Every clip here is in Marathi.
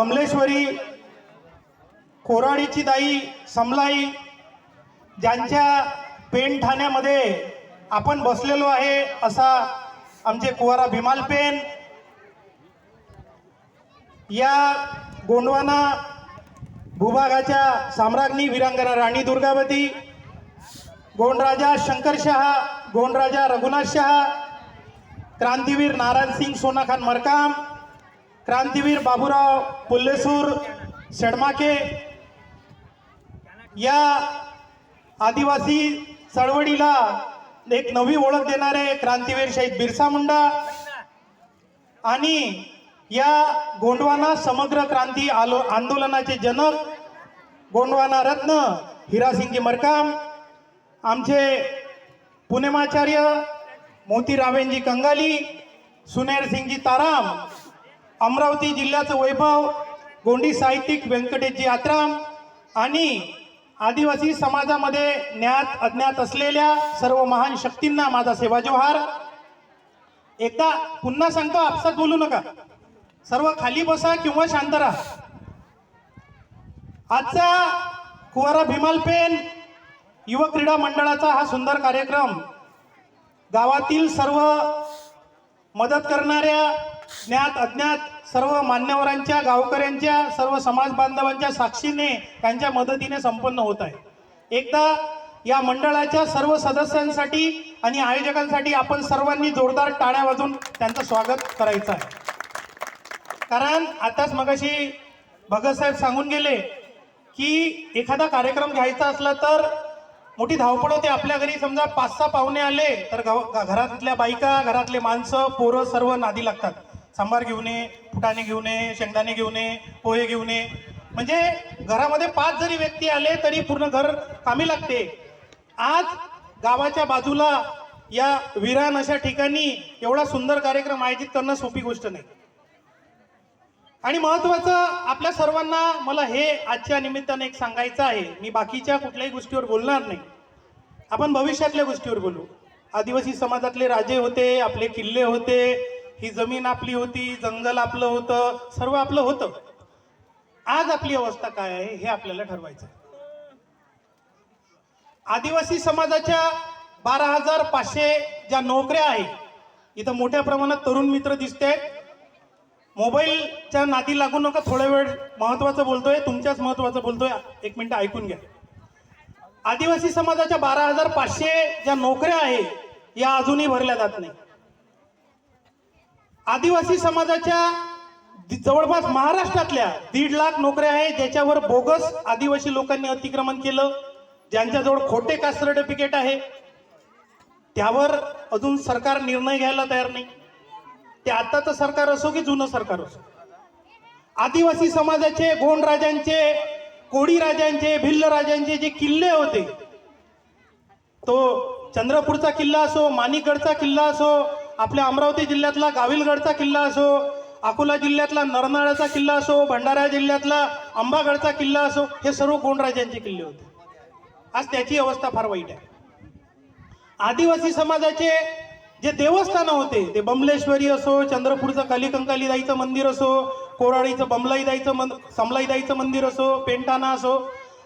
बमलेश्वरी कोराडीची दाई समलाई ज्यांच्या पेन ठाण्यामध्ये आपण बसलेलो आहे असा आमचे कुवारा भीमाल पेन या गोंडवाना भूभागाच्या साम्राज्ञी वीरांगना राणी दुर्गावती गोंडराजा शंकर शहा गोंडराजा रघुनाथ शहा क्रांतीवीर नारायण सिंग सोनाखान मरकाम क्रांतीवीर बाबूराव पुल्लेसूर शेडमाके या आदिवासी चळवळीला एक नवी ओळख देणारे क्रांतीवीर शहीद बिरसा मुंडा आणि या गोंडवाना समग्र क्रांती आलो आंदोलनाचे जनक गोंडवाना रत्न हिरासिंगी मरकाम आमचे पुणेमाचार्य मोतीरावेंजी कंगाली सुनेर सिंगजी ताराम अमरावती जिल्ह्याचं वैभव गोंडी साहित्यिक व्यंकटेशजी आत्राम आणि आदिवासी समाजामध्ये ज्ञात अज्ञात असलेल्या सर्व महान शक्तींना माझा सेवा जोहार एकदा पुन्हा सांगतो आपसात बोलू नका. सर्व खाली बसा किंवा शांत राहा. आजचा कुवारा भीमाल पेन युवक क्रीडा मंडळाचा हा सुंदर कार्यक्रम गावातील सर्व मदत करणाऱ्या ज्ञात अज्ञात सर्व मान्यवरांच्या गावकऱ्यांच्या सर्व समाज बांधवांच्या साक्षीने त्यांच्या मदतीने संपन्न होत आहे. एकदा या मंडळाच्या सर्व सदस्यांसाठी आणि आयोजकांसाठी आपण सर्वांनी जोरदार टाळ्या वाजून त्यांचं स्वागत करायचं आहे. कारण आताच मगाशी भगतसाहेब सांगून गेले की एखादा कार्यक्रम घ्यायचा असला तर मोठी धावपळ होते आपल्या घरी. समजा पाच सहा पाहुणे आले तर घरातल्या बायका घरातले माणसं पोरं सर्व नादी लागतात. सांबार घेऊन ये फुटाणे घेऊन ये शेंगदाणे घेऊन ये पोहे घेऊन. ये म्हणजे घरामध्ये पाच जरी व्यक्ती आले तरी पूर्ण घर कामी लागते. आज गावाच्या बाजूला या विरान अशा ठिकाणी एवढा सुंदर कार्यक्रम आयोजित करणं सोपी गोष्ट नाही. आणि महत्वाचं आपल्या सर्वांना मला हे आजच्या निमित्ताने एक सांगायचं आहे. मी बाकीच्या कुठल्याही गोष्टीवर बोलणार नाही. आपण भविष्यातल्या गोष्टीवर बोलू. आदिवासी समाजातले राजे होते आपले किल्ले होते ही जमीन आपली होती जंगल आपलं होतं सर्व आपलं होतं. आज आपली अवस्था काय आहे हे आपल्याला ठरवायचं आहे. आदिवासी समाजाच्या बारा हजार पाचशे ज्या नोकऱ्या आहेत इथं मोठ्या प्रमाणात तरुण मित्र दिसत आहेत मोबाईलच्या नादी लागू नका थोडा वेळ महत्वाचं बोलतोय तुमच्याच महत्वाचं बोलतोय. एक मिनिट ऐकून घ्या. आदिवासी समाजाच्या बारा हजार पाचशे ज्या नोकऱ्या आहेत या अजूनही भरल्या जात नाही आदिवासी समाजाच्या जवळपास महाराष्ट्रातल्या दीड लाख नोकऱ्या आहेत ज्याच्यावर बोगस आदिवासी लोकांनी अतिक्रमण केलं. ज्यांच्याजवळ खोटे कास्ट सर्टिफिकेट आहे. त्यावर अजून सरकार निर्णय घ्यायला तयार नाही. ते आत्ताचं सरकार असो की जुनं सरकार असो. आदिवासी समाजाचे गोंड राजांचे कोळी राजांचे भिल्ल राजांचे जे किल्ले होते तो चंद्रपूरचा किल्ला असो माणिकगडचा किल्ला असो आपल्या अमरावती जिल्ह्यातला गाविलगडचा किल्ला असो अकोला जिल्ह्यातला नरनाळाचा किल्ला असो भंडारा जिल्ह्यातला अंबागडचा किल्ला असो हे सर्व गोंड राजांचे किल्ले होते. आज त्याची अवस्था फार वाईट आहे. आदिवासी समाजाचे जे देवस्थानं होते ते बमलेश्वरी असो चंद्रपूरचं कालिकंकाली दाईचं मंदिर असो कोराळीचं बमलाई दाईचं मन समलाई दाईचं मंदिर असो पेंटाना असो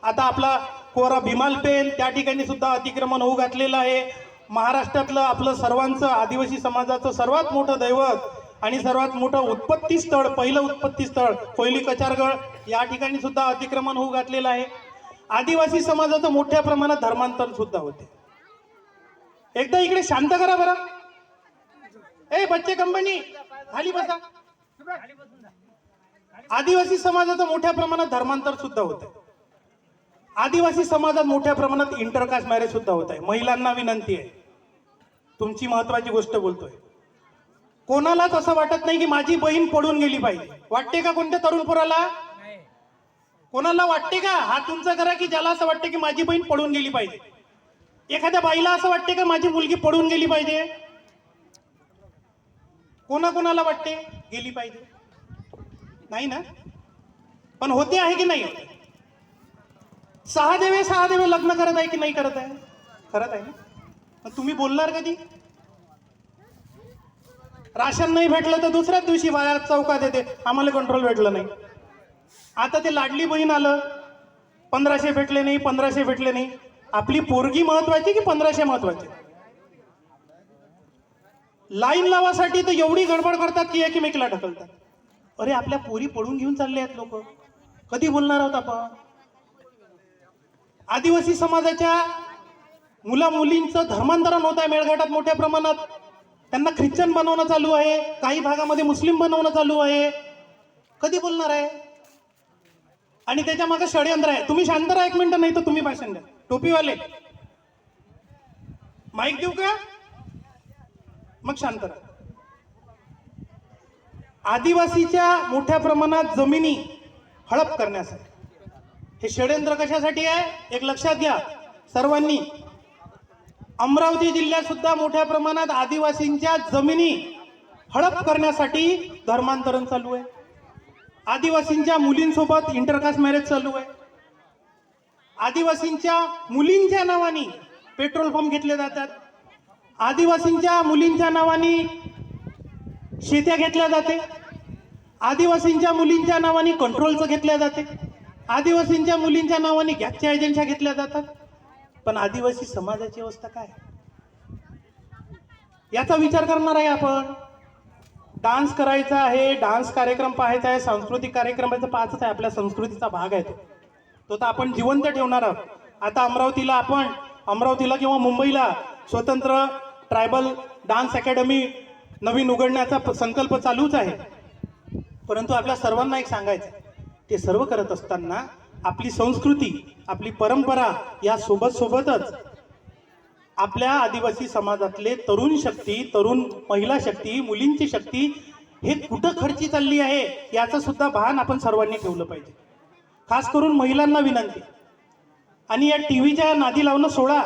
आता आपला कोरा भीमाल पेन त्या ठिकाणी सुद्धा अतिक्रमण होऊ घातलेलं आहे. महाराष्ट्रातलं आपलं सर्वांचं आदिवासी समाजाचं सर्वात मोठं दैवत आणि सर्वात मोठं उत्पत्ती स्थळ पहिलं उत्पत्ती स्थळ कोयली कचारगड या ठिकाणी सुद्धा अतिक्रमण होऊ घातलेलं आहे. आदिवासी समाजाचं मोठ्या प्रमाणात धर्मांतर सुद्धा होते. एकदा इकडे शांत करा बरं. ए बच्चे कंपनी खाली बसा. आदिवासी समाजाचं मोठ्या प्रमाणात धर्मांतर सुद्धा होत आहे आदिवासी समाजात मोठ्या प्रमाणात इंटरकास्ट मॅरेज सुद्धा होत आहे महिलांना विनंती आहे. तुमची महत्वाची गोष्ट बोलतोय. कोणालाच असं वाटत नाही की माझी बहीण पडून गेली पाहिजे. वाटते का कोणत्या तरुण पोराला? कोणाला वाटते का? हा तुमचा करा की ज्याला असं वाटते की माझी बहीण पडून गेली पाहिजे. एखाद्या बाईला असं वाटते का माझी मुलगी पडून गेली पाहिजे? कोणाकोणाला वाटते? गेली पाहिजे. नाही ना? पण होते आहे की नाही सहा देवे सहा देवे लग्न करत आहे की नाही करत आहे? करत आहे ना? तुम्ही बोलणार कधी? राशन नाही भेटलं तर दुसऱ्याच दिवशी बाहेर चौकात येते. आम्हाला कंट्रोल भेटलं नाही. आता ते लाडली बहीण आलं. पंधराशे भेटले नाही पंधराशे भेटले नाही. आपली पोरगी महत्वाची की पंधराशे महत्त्वाचे? लाईन लावासाठी तर एवढी गडबड करतात की एकमेकीला ढकलतात. अरे आपल्या पोरी पळून घेऊन चालले आहेत लोक. कधी बोलणार आहोत आपण? आदिवासी समाजाच्या मुला मुलींचं धर्मांतरण होत आहे मेळघाटात मोठ्या प्रमाणात. त्यांना ख्रिश्चन बनवणं चालू आहे काही भागामध्ये मुस्लिम बनवणं चालू आहे. कधी बोलणार आहे? आणि त्याच्यामागे षडयंत्र आहे. तुम्ही शांत राहा एक मिनिट नाही तर तुम्ही भाषण द्या. टोपीवाले. माईक देऊ का? मग शांत राहा. आदिवासीच्या मोठ्या प्रमाणात जमिनी हडप करण्यासाठी. हे षडयंत्र कशासाठी आहे? एक लक्षात घ्या. सर्वांनी अमरावती जिल्ह्यात सुद्धा मोठ्या प्रमाणात आदिवासींच्या जमिनी हडप करण्यासाठी धर्मांतरण चालू आहे. आदिवासींच्या मुलींसोबत इंटरकास्ट मॅरेज चालू आहे. आदिवासींच्या मुलींच्या नावाने पेट्रोल पंप घेतले जातात. आदिवासींच्या मुलींच्या नावाने शेत्या घेतल्या जाते. आदिवासींच्या मुलींच्या नावाने कंट्रोलचं घेतल्या जाते. आदिवासींच्या मुलींच्या नावाने गॅसच्या एजन्स्या घेतल्या जातात. पण आदिवासी समाजाची अवस्था काय? याचा विचार करणार आहे आपण. डान्स करायचा आहे डान्स कार्यक्रम पाहायचा आहे सांस्कृतिक कार्यक्रमाचा पाहतच आहे आपल्या संस्कृतीचा भाग आहे तो. तो तर आपण जिवंत ठेवणार आहोत. आता अमरावतीला आपण अमरावतीला किंवा मुंबईला स्वतंत्र ट्रायबल डान्स अकॅडमी नवीन उघडण्याचा संकल्प चालूच आहे. परंतु आपल्या सर्वांना एक सांगायचं ते सर्व करत असताना आपली संस्कृती आपली परंपरा या सोबत सोबतच आपल्या आदिवासी समाजातले तरुण शक्ती तरुण महिला शक्ती मुलींची शक्ती हे कुठं खर्ची चालली आहे याचं सुद्धा भान आपण सर्वांनी ठेवलं पाहिजे. खास करून महिलांना विनंती. आणि या टी व्हीच्या नादी लावणं सोडा.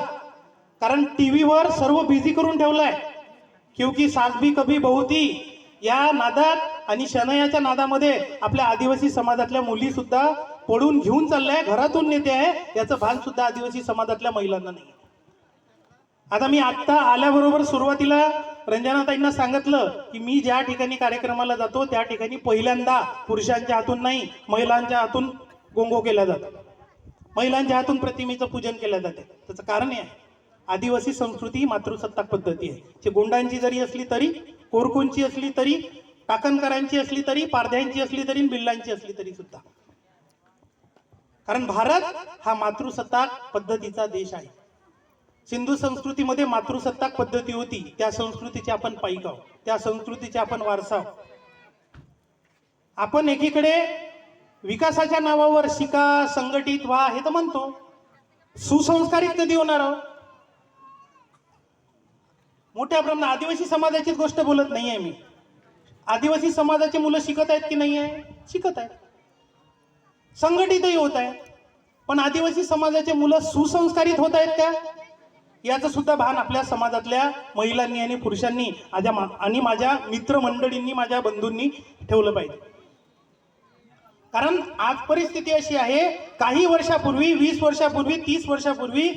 कारण टी व्हीवर सर्व बिझी करून ठेवलंय. क्योंकि सास भी कभी बहुती या नादात आणि शनयाच्या नादामध्ये आपल्या आदिवासी समाजातल्या मुली सुद्धा पडून घेऊन चाललंय घरातून नेते आहे याचं भान सुद्धा आदिवासी समाजातल्या महिलांना नाही आता मी आत्ता आल्याबरोबर सुरुवातीला रंजनाताईंना सांगितलं की मी ज्या ठिकाणी कार्यक्रमाला जातो त्या ठिकाणी पहिल्यांदा पुरुषांच्या हातून नाही महिलांच्या हातून गोंगो केला जातो. महिलांच्या हातून प्रतिमेचं पूजन केलं जाते. त्याचं कारण हे आहे. आदिवासी संस्कृती ही मातृसत्ताक पद्धती आहे. जे गोंडांची जरी असली तरी कोरकूंची असली तरी टाकणकरांची असली तरी पारध्यांची असली तरी बिल्लांची असली तरी सुद्धा. कारण भारत हा मातृसत्ताक पद्धतीचा देश आहे. सिंधू संस्कृतीमध्ये मातृसत्ताक पद्धती होती. त्या संस्कृतीचे आपण पायगाव त्या संस्कृतीचे आपण वारसा आपण एकीकडे विकासाच्या नावावर शिका संघटित व्हा हे तर म्हणतो. सुसंस्कारित कधी होणार आहोत मोठ्या प्रमाणात आदिवासी समाजाचीच गोष्ट बोलत नाही आहे मी. आदिवासी समाजाची मुलं शिकत आहेत की नाही आहे शिकत आहेत. संघटितही होत आहे पण आदिवासी समाजाचे मुलं सुसंस्कारित होत आहेत का? याचं सुद्धा भान आपल्या समाजातल्या महिलांनी आणि पुरुषांनी माझ्या आणि माझ्या मित्रमंडळींनी माझ्या बंधूंनी ठेवलं पाहिजे. कारण आज परिस्थिती अशी आहे काही वर्षापूर्वी वीस वर्षापूर्वी तीस वर्षापूर्वी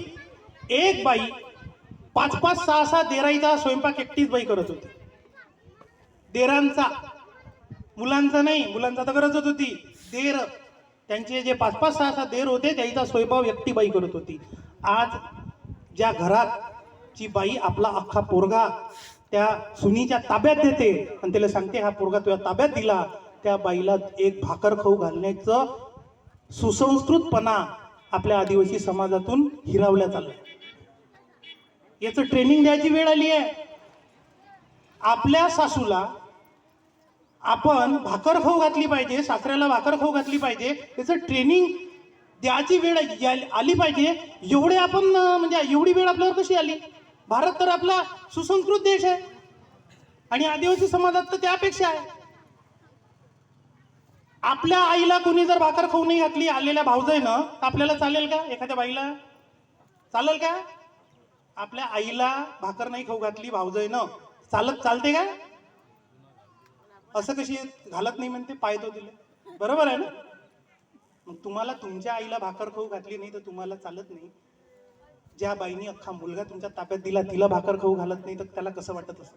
एक बाई पाच पाच सहा सहा देराईचा स्वयंपाक एकटीच बाई करत होती. देरांचा. मुलांचा नाही मुलांचा तर गरजच होती. देर त्यांचे जे पाच पाच सहा सहा देर होते त्याचा स्वयंपाक एकटी बाई करत होती. आज ज्या घरात ची बाई आपला अख्खा पोरगा त्या सुनीच्या ताब्यात देते आणि त्याला सांगते हा पोरगा तुझ्या ताब्यात दिला. त्या बाईला एक भाकर खाऊ घालण्याचं सुसंस्कृतपणा आपल्या आदिवासी समाजातून हिरावल्या चाललं याचं ट्रेनिंग द्यायची वेळ आली आहे. आपल्या सासूला आपण भाकर खाऊ घातली पाहिजे सासऱ्याला भाकर खाऊ घातली पाहिजे त्याचं ट्रेनिंग द्यायची वेळ आली पाहिजे. एवढे आपण म्हणजे एवढी वेळ आपल्यावर कशी आली? भारत तर आपला सुसंस्कृत देश आहे. आणि आदिवासी समाजात तर त्यापेक्षा आहे. आपल्या आईला कोणी जर भाकर खाऊ नाही घातली आलेल्या भाऊजाईनं तर आपल्याला चालेल का? एखाद्या बाईला? चालेल का? आपल्या आईला भाकर नाही खाऊ घातली भाऊजाईनं चालत चालते का? असं कशी घालत नाही म्हणते पाय तो दिले. बरोबर आहे ना? मग तुम्हाला तुमच्या आईला भाकर खाऊ घातली नाही तर तुम्हाला चालत नाही. ज्या बाईनी अख्खा मुलगा तुमच्या ताब्यात दिला तिला भाकर खाऊ घालत नाही तर त्याला कसं वाटत असं